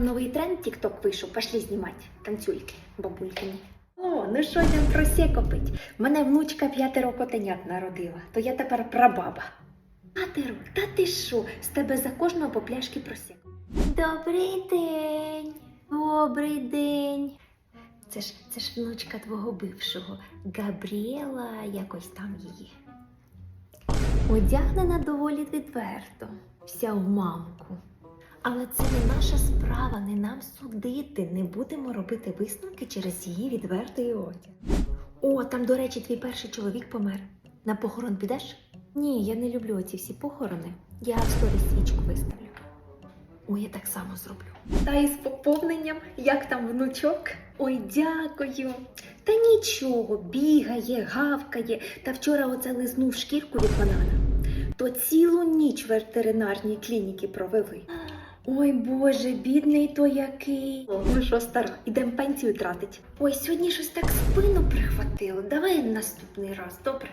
там новий тренд TikTok вийшов, пошли знімати танцюльки бабулькині. О, ну що там просеко пить? Мене внучка п'ятеро котенят народила, то я тепер прабаба. П'ятеро, та ти що? З тебе за кожного по пляшки просеко. Добрий день, добрий день. Це ж це ж внучка твого бившого, Габріела, якось там її. Одягнена доволі відверто, вся в мамку. Але це не наша справа, не нам судити. Не будемо робити висновки через її відвертий одяг. О, там, до речі, твій перший чоловік помер. На похорон підеш? Ні, я не люблю оці всі похорони. Я в сторі свічку виставлю. Ой, я так само зроблю. Та із поповненням, як там внучок? Ой, дякую. Та нічого, бігає, гавкає, та вчора оце лизнув шкірку від банана. То цілу ніч в ветеринарній клініці провели. Ой Боже, бідний то який. Ну що, стара, ідемо пенсію тратить. Ой, сьогодні щось так спину прихватило. Давай наступний раз, добре?